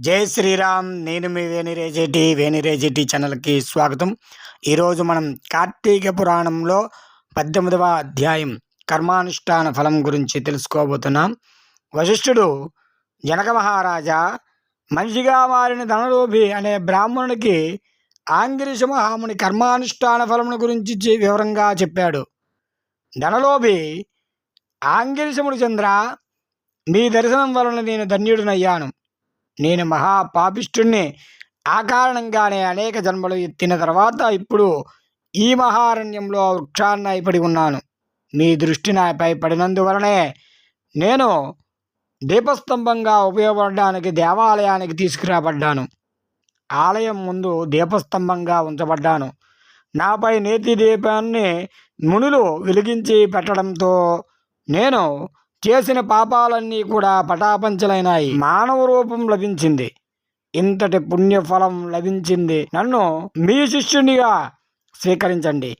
జై శ్రీరామ్ నేను మీ వేణిరేజెటి వేణిరేజెటి ఛానల్కి స్వాగతం. ఈరోజు మనం కార్తీక పురాణంలో పద్దెనిమిదవ అధ్యాయం కర్మానుష్ఠాన ఫలం గురించి తెలుసుకోబోతున్నాం. వశిష్ఠుడు జనక మహారాజా మనిషిగా మారిన ధనలోభి అనే బ్రాహ్మణునికి ఆంగిరిష మహాముని కర్మానుష్ఠాన ఫలముల గురించి వివరంగా చెప్పాడు. ధనలోభి ఆంగిరిషముడు చంద్ర మీ దర్శనం వలన నేను ధన్యుడినయ్యాను. నేను మహాపాపిష్ఠుణ్ణి ఆ కారణంగానే అనేక జన్మలు ఎత్తిన తర్వాత ఇప్పుడు ఈ మహారణ్యంలో వృక్షాన్ని అయిపడి ఉన్నాను. మీ దృష్టి నాపై పడినందువలనే నేను దీపస్తంభంగా ఉపయోగపడడానికి దేవాలయానికి తీసుకురాబడ్డాను. ఆలయం ముందు దీపస్తంభంగా ఉంచబడ్డాను. నాపై నేతి దీపాన్ని మునులు వెలిగించి పెట్టడంతో నేను చేసిన పాపాలన్నీ కూడా పటాపంచలైనాయి. మానవ రూపం లభించింది. ఇంతటి పుణ్యఫలం లభించింది. నన్ను మీ శిష్యునిగా స్వీకరించండి.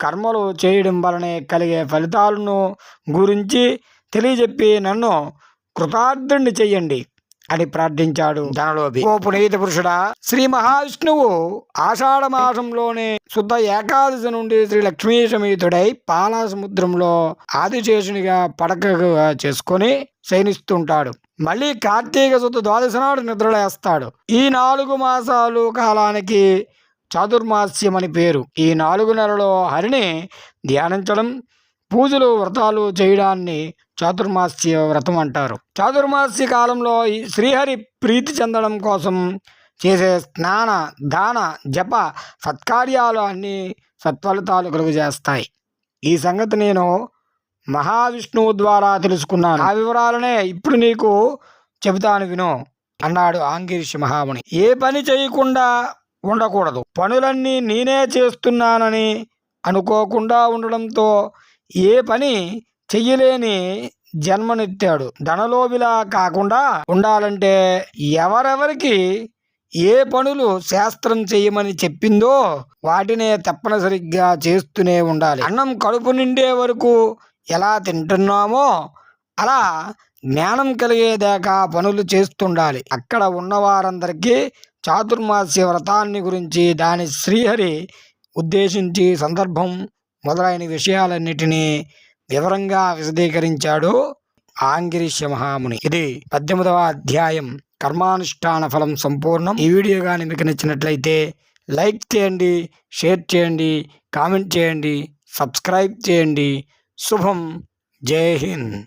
కర్మలు చేయడం వలనే కలిగే ఫలితాలను గురించి తెలియజెప్పి నన్ను కృతార్థుణ్ణి చెయ్యండి. అని ప్రార్థించాడు. ధనలోభి ఓ పునీత పురుషుడా శ్రీ మహావిష్ణువు ఆషాఢ మాసంలోనే శుద్ధ ఏకాదశి నుండి శ్రీ లక్ష్మీ సమేతుడై పాలా సముద్రంలో ఆదిశేషునిగా పడకగా చేసుకొని శయనిస్తుంటాడు. మళ్ళీ కార్తీక శుద్ధ ద్వాదశి నాడు నిద్రలేస్తాడు. ఈ నాలుగు మాసాలు కాలానికి చాతుర్మాస్యం అని పేరు. ఈ నాలుగు నెలలో హరిని ధ్యానించడం పూజలు వ్రతాలు చేయడాన్ని చాతుర్మాస్య వ్రతం అంటారు. చాతుర్మాస్య కాలంలో ఈ శ్రీహరి ప్రీతి చెందడం కోసం చేసే స్నాన దాన జప సత్కార్యాలు అన్ని సత్ఫలితాలు కలుగజేస్తాయి ఈ సంగతి నేను మహావిష్ణువు ద్వారా తెలుసుకున్నాను. ఆ వివరాలనే ఇప్పుడు నీకు చెబుతాను విను అన్నాడు ఆంగిరిషి మహాముని. ఏ పని చేయకుండా ఉండకూడదు. పనులన్నీ నేనే చేస్తున్నానని అనుకోకుండా ఉండడంతో ఏ పని చెయ్యలేని జన్మనెత్తాడు. ధనలోబిలా కాకుండా ఉండాలంటే ఎవరెవరికి ఏ పనులు శాస్త్రం చేయమని చెప్పిందో వాటినే తప్పనిసరిగ్గా చేస్తూనే ఉండాలి. అన్నం కడుపు నిండే వరకు ఎలా తింటున్నామో అలా జ్ఞానం కలిగేదాకా పనులు చేస్తుండాలి. అక్కడ ఉన్నవారందరికీ చాతుర్మాస్య వ్రతాన్ని గురించి దాని శ్రీహరి ఉద్దేశించి సందర్భం మొదలైన విషయాలన్నిటినీ వివరంగా విశదీకరించాడు ఆంగిరిష్య మహాముని. ఇది పద్దెనిమిదవ అధ్యాయం. కర్మానుష్ఠాన ఫలం సంపూర్ణం. ఈ వీడియో కానీ మీకు నచ్చినట్లయితే లైక్ చేయండి షేర్ చేయండి కామెంట్ చేయండి సబ్స్క్రైబ్ చేయండి. శుభం. జై హింద్.